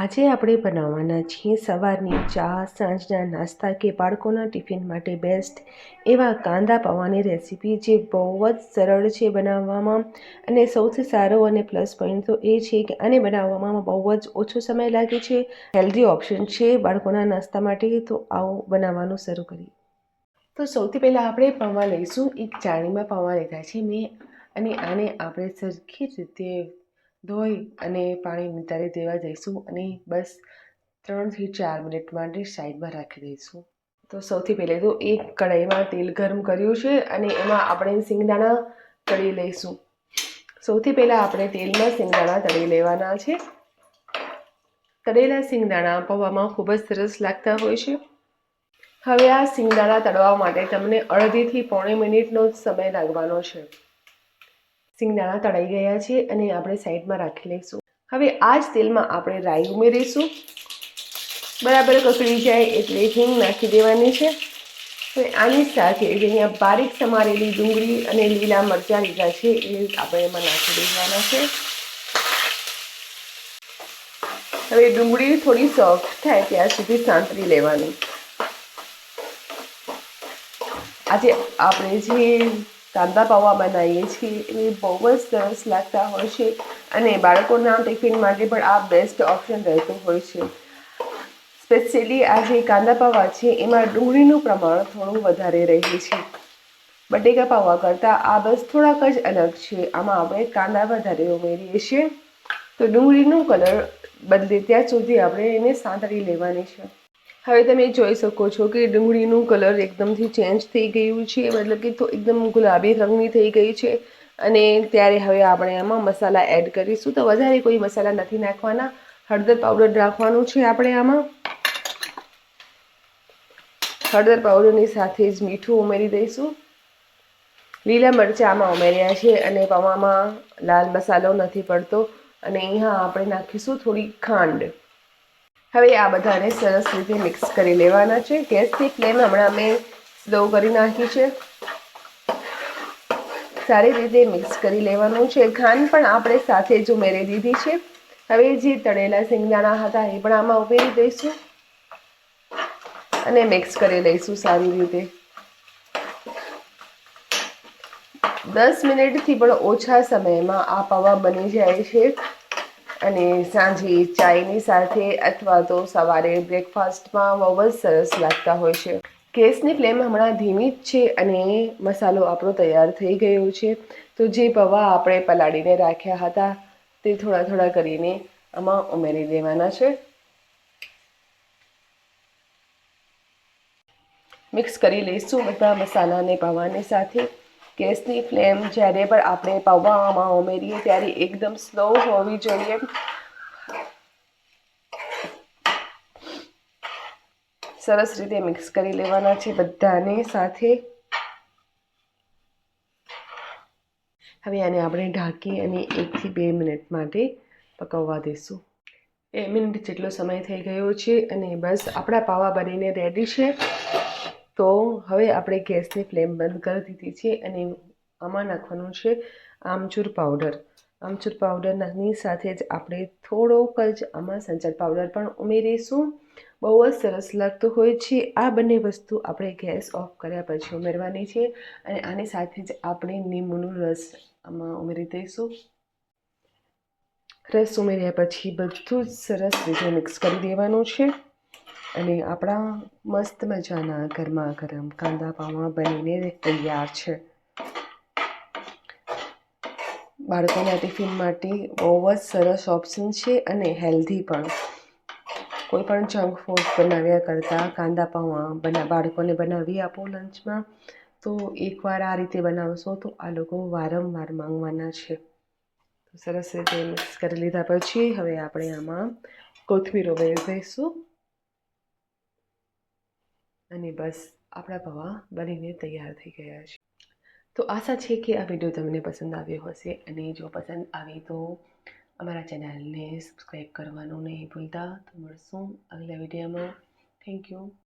આજે આપણે બનાવવાના છીએ સવારની ચા, સાંજના નાસ્તા કે બાળકોના ટિફિન માટે બેસ્ટ એવા કાંદા પૌવાની રેસીપી જે બહુ જ સરળ છે બનાવવામાં. અને સૌથી સારો અને પ્લસ પોઈન્ટ તો એ છે કે આને બનાવવામાં બહુ જ ઓછો સમય લાગે છે. હેલ્ધી ઓપ્શન છે બાળકોના નાસ્તા માટે, તો આવો બનાવવાનું શરૂ કરીએ. તો સૌથી પહેલાં આપણે પૌવા લઈશું. એક ચાણીમાં પૌવા લીધા છે મેં. અને આને આપણે સરખી રીતે ધોઈ અને પાણી નિતારી દેવા જઈશું અને બસ ત્રણથી ચાર મિનિટ માટે સાઈડમાં રાખી દઈશું. તો સૌથી પહેલાં તો એક કઢાઈમાં તેલ ગરમ કર્યું છે અને એમાં આપણે સિંગદાણા તળી લઈશું. સૌથી પહેલાં આપણે તેલમાં સિંગદાણા તળી લેવાના છે. તળેલા સિંગદાણા પૌવામાં ખૂબ જ સરસ લાગતા હોય છે. હવે આ સિંગદાણા તળવા માટે તમને અડધીથી પોણી મિનિટનો જ સમય લાગવાનો છે. સિંગદાણા તળાઈ ગયા છે અને આપણે સાઈડમાં રાખી લઈશું. હવે આ જ તેલમાં આપણે રાઈ ઉમેરીશું. બરાબર કકડી જાય એટલે હિંગ નાખી દેવાની છે. હવે આની સાથે અહીંયા બારીક સમારેલી ડુંગળી અને લીલા મરચાં લીધા છે એ આપણે એમાં નાખી દેવાના છે. હવે ડુંગળી થોડી સોફ્ટ થાય ત્યાં સુધી સાંતળી લેવાની. આજે આપણે જે કાંદા પૌવા બનાવીએ છીએ. એ બહુ જ સરસ લાગતા હોય છે અને બાળકોના ટિફિન માટે પણ આ બેસ્ટ ઓપ્શન રહેતો હોય છે. સ્પેશિયલી આ જે કાંદા પૌવા છે, એમાં ડુંગળીનું પ્રમાણ થોડું વધારે રહે છે. બટેકા પૌવા કરતાં આ બસ થોડાક જ અલગ છે. આમાં આપણે કાંદા વધારે ઉમેરીએ છીએ. તો ડુંગળીનો કલર બદલે ત્યાં સુધી આપણે એને સાંતળી લેવાની છે. હવે તમે જોઈ શકો છો કે ડુંગળીનું કલર એકદમથી ચેન્જ થઈ ગયું છે, મતલબ કે તો એકદમ ગુલાબી રંગની થઈ ગઈ છે. અને ત્યારે હવે આપણે આમાં મસાલા એડ કરીશું. તો વધારે કોઈ મસાલા નથી નાખવાના. હળદર પાવડર નાખવાનું છે આપણે આમાં. હળદર પાવડરની સાથે જ મીઠું ઉમેરી દઈશું. લીલા મરચાં આમાં ઉમેર્યા છે અને પૌવામાં લાલ મસાલો નથી પડતો. અને અહીંયા આપણે નાખીશું થોડી ખાંડ. હવે આ બધાને સરસ રીતે મિક્સ કરી લેવાના છે. ગેસની ફ્લેમ હમણાં મેં સ્લો કરી નાખી છે. સારી રીતે મિક્સ કરી લેવાનું છે. ખાંડ પણ આપણે સાથે જ ઉમેરી દીધી છે. હવે જે તળેલા સિંગદાણા હતા એ પણ આમાં ઉમેરી દઈશું. અને મિક્સ કરી લઈશું સારી રીતે. દસ મિનિટથી પણ ઓછા સમયમાં આ પૌવા બની જાય છે. અને સાંજે ચાયની સાથે અથવા તો સવારે બ્રેકફાસ્ટમાં બહુ જ સરસ લાગતા હોય છે. ગેસની ફ્લેમ હમણાં ધીમી જ છે અને મસાલો આપણો તૈયાર થઈ ગયો છે. તો જે પૌવા આપણે પલાળીને રાખ્યા હતા તે થોડા થોડા કરીને આમાં ઉમેરી દેવાના છે. મિક્સ કરી લઈશું બધા મસાલાને પૌવાની સાથે. ગેસની ફ્લેમ જ્યારે પણ આપણે પૌવામાં ઉમેરીએ ત્યારે એકદમ સ્લો હોવી જોઈએ. સરસ રીતે મિક્સ કરી લેવાના છે બધાને સાથે. હવે આને આપણે ઢાંકી અને એકથી બે મિનિટ માટે પકવવા દઈશું બે મિનિટ જેટલો સમય થઈ ગયો છે અને બસ આપણા પાવા બનીને રેડી છે. તો હવે આપણે ગેસની ફ્લેમ બંધ કરી દીધી છે અને આમાં નાખવાનું છે આમચૂર પાવડર. આમચૂર પાવડરની સાથે જ આપણે થોડોક જ આમાં સંચર પાવડર પણ ઉમેરીશું. બહુ જ સરસ લાગતું હોય છે. આ બંને વસ્તુ આપણે ગેસ ઓફ કર્યા પછી ઉમેરવાની છે અને આની સાથે જ આપણે લીંબુનું રસ આમાં ઉમેરી દઈશું. રસ ઉમેર્યા પછી બધું જ સરસ રીતે મિક્સ કરી દેવાનું છે. અને આપણા મસ્ત મજાના ગરમા ગરમ કાંદા પાવા બનીને તૈયાર છે. બાળકોના ટિફિન માટે બહુ જ સરસ ઓપ્શન છે અને હેલ્ધી પણ. કોઈ પણ જંક ફૂડ બનાવ્યા કરતાં કાંદા પાવા બના, બાળકોને બનાવી આપો લંચમાં. તો એકવાર આ રીતે બનાવશો તો આ લોકો વારંવાર માંગવાના છે. સરસ રીતે મિક્સ કરી લીધા પછી હવે આપણે આમાં કોથમીર ઉમેરી દઈશું અને બસ આપણા પૌવા બનીને તૈયાર થઈ ગયા છે. તો આશા છે કે આ વીડિયો તમને પસંદ આવ્યો હશે અને જો પસંદ આવે તો અમારા ચેનલને સબસ્ક્રાઈબ કરવાનું નહીં ભૂલતા. તો મળશું આગલા વિડીયોમાં થેન્ક યુ